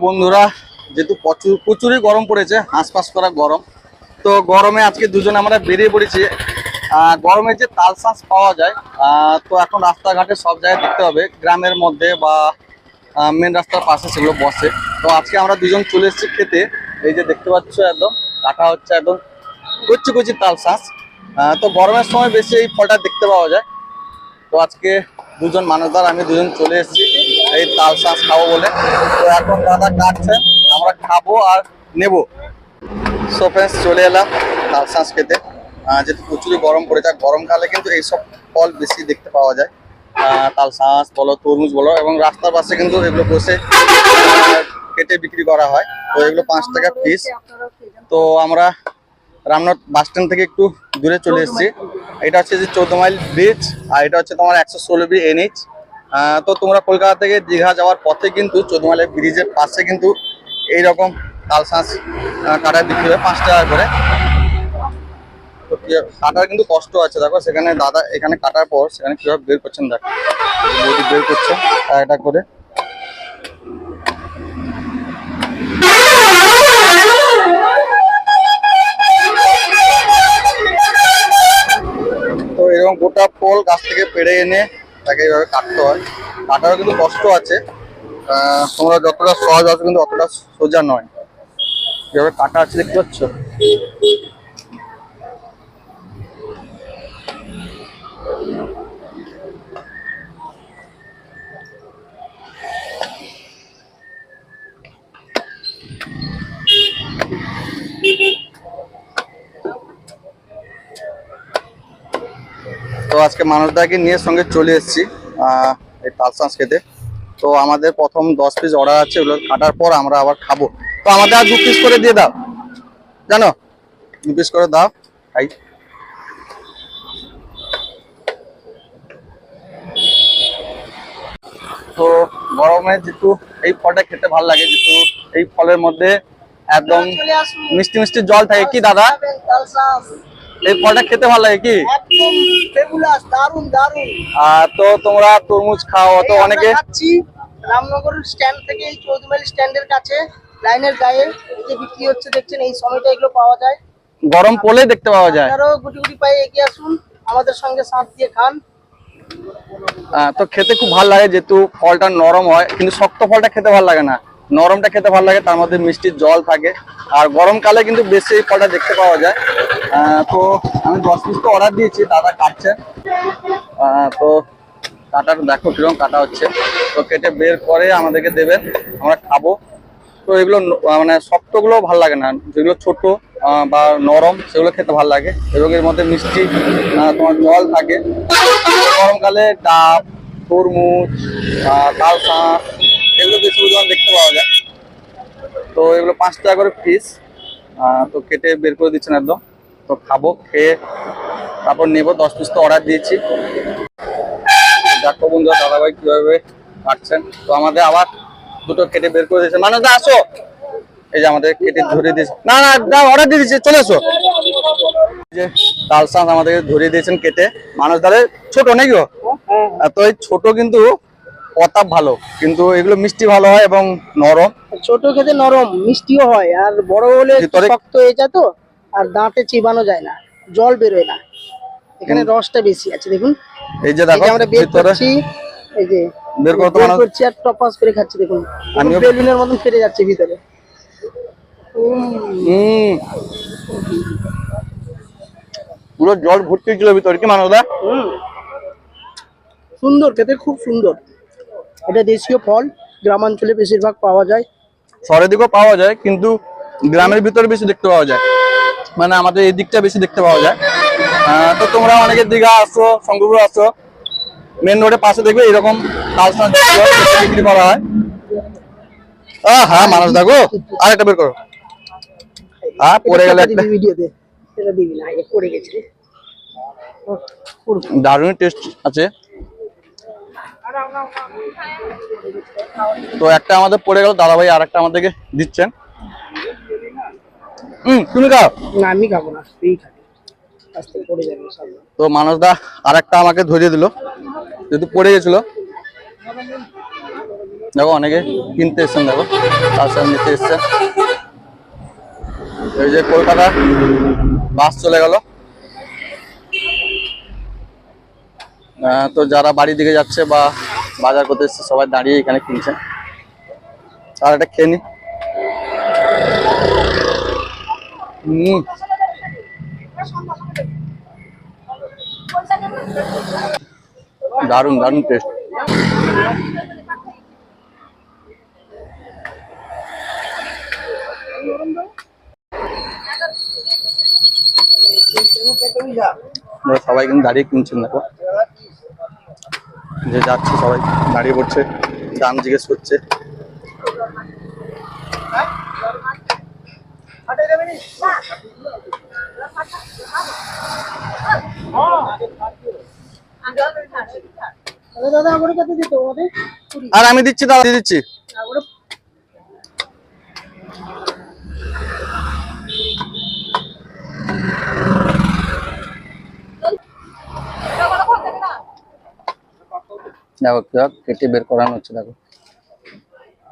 বন্ধুরা যেহেতু প্রচুর প্রচুরই গরম পড়েছে হাঁসফাঁস করা গরম তো গরমে আজকে দুজন আমরা বেরিয়ে পড়েছি। গরমে যে তাল শাঁস পাওয়া যায় তো এখন রাস্তাঘাটে সব জায়গায় দেখতে হবে গ্রামের মধ্যে বা মেন রাস্তার পাশে সেগুলো বসে। তো আজকে আমরা দুজন চলে এসেছি খেতে এই যে দেখতে পাচ্ছ একদম কাটা হচ্ছে একদম কচি কচি তাল শাঁস আহ, তো গরমের সময় বেশি এই ফলটা দেখতে পাওয়া যায়। তো আজকে দুজন মানুষদার, আমি দুজন চলে এসেছি। এই তাল শাঁস খাব বলে। তো এখন দাদা কাটছে, আমরা খাব আর নেব। সো ফ্রেন্ডস চলে এলাম তাল শাঁস খেতে। যেহেতু প্রচুরই গরম পড়ে যায় গরমকালে কিন্তু এইসব ফল বেশি দেখতে পাওয়া যায়। তাল শাঁস বলো, তরমুজ বলো এবং রাস্তার পাশে কিন্তু এগুলো বসে কেটে বিক্রি করা হয়। তো এগুলো পাঁচ টাকা পিস তো আমরা রামনাথ বাস স্ট্যান্ড থেকে একটু দূরে চলে এসেছি। এটা হচ্ছে যে চৌদ্দ মাইল ব্রিজ আর এটা হচ্ছে তোমার একশো ষোলো বি এনএইচ। তো তোমরা কলকাতা থেকে দীঘা যাওয়ার পথে কিন্তু চৌদ্দ মাইলের ব্রিজের পাশে কিন্তু এইরকম তাল শাঁস আহ, কাটা বিক্রি হয় পাঁচ টাকা করে। তো কাটার কিন্তু কষ্ট আছে দেখো সেখানে দাদা এখানে কাটার পর সেখানে কীভাবে বের করছেন দেখো। বের করছে একটা করে। এরকম গোটা ফল গাছ থেকে পেড়ে এনে তাকে এইভাবে কাটতে হয়। কাটারও কিন্তু কষ্ট আছে। তোমরা যতটা সহজ আছে কিন্তু অতটা সোজা নয়। যেভাবে কাটা আছে দেখতে পাচ্ছ? তো আজকে মানুষদাকে নিয়ে সঙ্গে চলে এসেছি এই তালসাঁস খেতে। তো আমাদের প্রথম দশ পিস অর্ডার আছে ওগুলো কাটার পর আমরা আবার খাব। তো আমাদের আর দু পিস করে দিয়ে দাও। জানো? দু পিস করে দাও খাই। তো গরমে যেহেতু এই ফলটা খেতে ভালো লাগে যেহেতু এই ফলের মধ্যে একদম মিষ্টি মিষ্টি জল থাকে। কি দাদা? এই ফলটা খেতে ভালো লাগে কি? একদম ফেবুলাস দারুণ দারুণ আহ, তো তোমরা তরমুজ খাও তো অনেকে আমরা খাচ্ছি রামনগর স্ট্যান্ড থেকে এই চৌধুমাইল স্ট্যান্ডের কাছে লাইনের গায়ে। যে বিক্রি হচ্ছে দেখছেন এই সময়টা এগুলো পাওয়া যায়। গরম পড়লেই দেখতে পাওয়া যায়। আপনারাও গুটি গুটি পায়ে এগিয়ে আসুন আমাদের সঙ্গে সাথ দিয়ে খান। তো খেতে খুব ভালো লাগে যেহেতু ফলটা নরম হয় কিন্তু শক্ত ফলটা খেতে ভালো লাগে না। নরমটা খেতে ভালো লাগে তার মধ্যে মিষ্টির জল থাকে। আর গরমকালে কিন্তু বেশি এই ফলটা দেখতে পাওয়া যায়। তো আমি দশ পিস তো অর্ডার দিয়েছি, দাদা কাটছে। তো কাটাটা দেখো কীরকম কাটা হচ্ছে। তো কেটে বের করে আমাদেরকে দেবেন আমরা খাব। তো এগুলো মানে শক্তগুলো ভালো লাগে না। যেগুলো ছোট বা নরম, সেগুলো খেতে ভালো লাগে। এবং এর মধ্যে মিষ্টি তোমার জল থাকে। গরমকালে ডাব, তরমুজ তাল শাঁস এগুলো বেশি পরিমাণ দেখতে পাওয়া যায়। তো এগুলো পাঁচ টাকা করে পিস তো কেটে বের করে দিচ্ছেন একদম। তো খাব খেয়ে তারপর নেব দশ পিস তো অর্ডার দিয়েছি। দেখো বন্ধুরা দাদাভাই কীভাবে কাটছেন। তো আমাদের আবার দুটো কেটে বের করে দিয়েছে। মানুষ আসো। এই যে আমাদের কেটে ধরে দিয়েছে। না না দা অর্ডার দিয়ে দিয়েছে চলে আসো যে তাল শাঁস আমাদেরকে ধরিয়ে দিয়েছেন কেটে। মানুষ দাঁড়ে ছোট নাকি তো এই ছোট কিন্তু প্রতাপ ভালো। কিন্তু এগুলো মিষ্টি ভালো হয় এবং নরম। ছোট খেতে নরম মিষ্টিও হয়। আর বড় হলে শক্ত হয়ে যায় তো। আর দাঁতে চিবানো যায় না জল বেরোয় না। এখানে রসটা বেশি আছে দেখুন। এই যে দেখো আমরা বের করছি এই যে বের করো তো বের মানুষ। করছি আর টপাস করে খাচ্ছি দেখুন। আমি বেলুনের মতন ফেটে যাচ্ছে ভিতরে। হম। পুরো জল ভর্তি ছিল ভিতরে কি মানুষ দা হুম। সুন্দর খেতে খুব সুন্দর। এটা দেশীয় ফল গ্রামাঞ্চলে বেশিরভাগ পাওয়া যায়। শহরের দিকেও পাওয়া যায় কিন্তু গ্রামের ভিতরে বেশি দেখতে পাওয়া যায়। মানে আমাদের এই দিকটা বেশি দেখতে পাওয়া যায়। তো তোমরা অনেকের দীঘা আসো শঙ্করপুর আসো মেন রোডের পাশে দেখবে এরকম বিক্রি করা হয়। হ্যাঁ মানুষ দেখো আর একটা বের করো। হ্যাঁ পড়ে গেল একটা। পুরো। দারুণ টেস্ট আছে। তো একটা আমাদের পড়ে গেল দাদা ভাই আর একটা আমাদেরকে দিচ্ছেন। হুম তুমি খাও। না আমি খাব না তুই খাবি। কাছ থেকে পড়ে যাবে সামনে তো মানসদা আর একটা আমাকে ধরিয়ে দিল। যেহেতু পড়ে গেছিল। দেখো অনেকে কিনতে এসছেন দেখো। তার নিতে এসছেন এই যে কলকাতা বাস চলে গেল। তো যারা বাড়ির দিকে যাচ্ছে বা বাজার করতে এসছে সবাই দাঁড়িয়ে এখানে কিনছেন আর একটা খেয়ে নি। দারুণ দারুণ টেস্ট সবাই কিন্তু দাঁড়িয়ে কিনছেন, দেখো। যে যাচ্ছে সবাই দাঁড়িয়ে পড়ছে, দাম জিজ্ঞেস করছে দাদা দাদা আমার কাছে দিত আমাদের কুড়ি আর আমি দিচ্ছি দাদা দিচ্ছি। দেখো কেটে বের করানো হচ্ছে দেখো।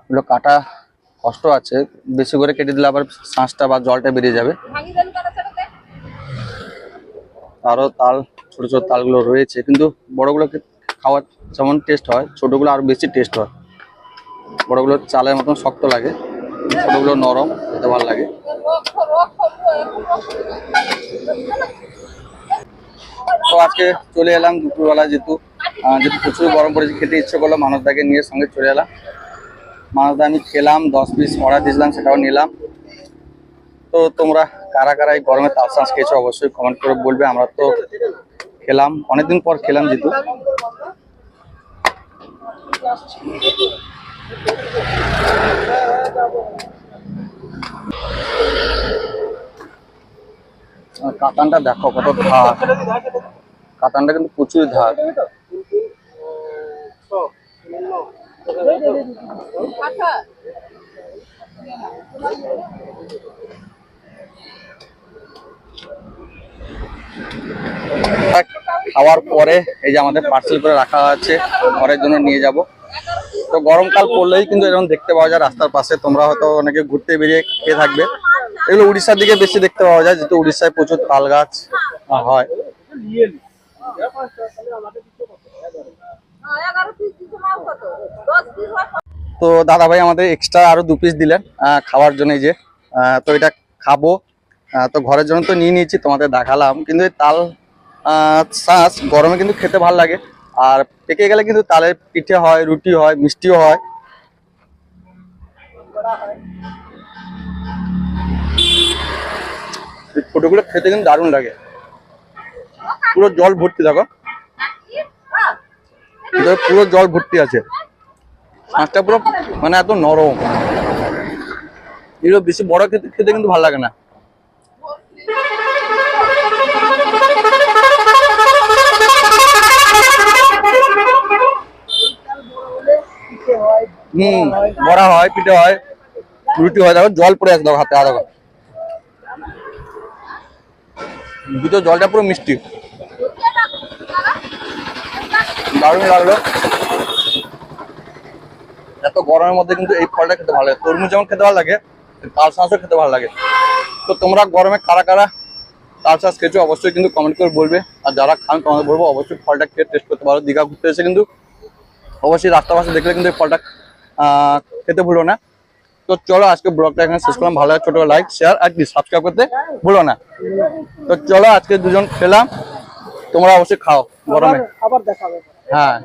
এগুলো কাটা কষ্ট আছে, বেশি করে কেটে দিলে আবার শাঁসটা বা জলটা বেরিয়ে যাবে। আরও তাল, ছোট ছোট তালগুলো রয়েছে, কিন্তু বড়গুলোকে খাওয়ার যেমন টেস্ট হয়, ছোটগুলো আরও বেশি টেস্ট হয়। বড়গুলো চালের মতন শক্ত লাগে, ছোটগুলো নরম, খেতে ভালো লাগে। তো আজকে চলে এলাম দুপুরবেলা যেহেতু যেহেতু প্রচুর গরম পড়েছে, খেতে ইচ্ছে করল, মানুষটাকে নিয়ে সঙ্গে চলে এলাম। মানবদা আমি খেলাম, দশ পিস অর্ডার দিয়েছিলাম, সেটাও নিলাম। তো তোমরা কারা কারা এই গরমে তাল শাঁস খেয়েছো অবশ্যই কমেন্ট করে বলবে, আমরা তো খেলাম, অনেকদিন পর খেলাম যেহেতু। কাতানটা দেখো কত ধার। কাতানটা কিন্তু প্রচুর ধার। খাওয়ার পরে এই যে আমাদের পার্সেল করে রাখা আছে, ঘরের জন্য নিয়ে যাব। তো গরমকাল পড়লেই কিন্তু এরকম দেখতে পাওয়া যায় রাস্তার পাশে। তোমরা হয়তো অনেকে ঘুরতে বেরিয়ে খেয়ে থাকবে। এগুলো উড়িষ্যার দিকে বেশি দেখতে পাওয়া যায়, যেহেতু উড়িষ্যায় প্রচুর তাল গাছ হয়। তো দাদা ভাই আমাদের এক্সট্রা আরও দু পিস দিলেন খাওয়ার জন্য যে তো এটা খাব। তো ঘরের জন্য তো নিয়ে নিয়েছি, তোমাদের দেখালাম। কিন্তু এই তাল শাঁস গরমে কিন্তু খেতে ভালো লাগে। আর পেকে গেলে কিন্তু তালের পিঠে হয়, রুটি হয়, মিষ্টিও হয়। ফটোগুলো খেতে কিন্তু দারুণ লাগে। পুরো জল ভর্তি ভিতরে পুরো জল ভর্তি আছে। মাছটা পুরো মানে এত নরম। এগুলো বেশি বড় খেতে খেতে কিন্তু ভালো লাগে না। হম, বড়া হয়, পিঠে হয়, রুটি হয়, দেখো, জল পড়ে আছে, দেখো হাতে, দেখো। ভিতর জলটা পুরো মিষ্টি। দারুণ লাগল। এত গরমের মধ্যে কিন্তু এই ফলটা খেতে ভালো লাগে। তরমুজ যেমন খেতে ভালো লাগে, তাল শাঁসও খেতে ভালো লাগে। তো তোমরা গরমে কারা কারা তাল শাঁস খেয়েছো অবশ্যই কিন্তু কমেন্ট করে বলবে। আর যারা খান, তোমাদের বলব অবশ্যই ফলটা খেয়ে টেস্ট করতে পারো। দীঘা ঘুরতে এসে কিন্তু অবশ্যই রাস্তা পাশে দেখলে কিন্তু এই ফলটা খেতে ভুলো না। তো চলো আজকে ব্লগটা এখানে শেষ করলাম। ভালো ছোট লাইক শেয়ার আর কি সাবস্ক্রাইব করতে ভুলো না। তো চলো আজকে দুজন খেলাম। তোমরা অবশ্যই খাও গরমে। আবার দেখাবে। হ্যাঁ।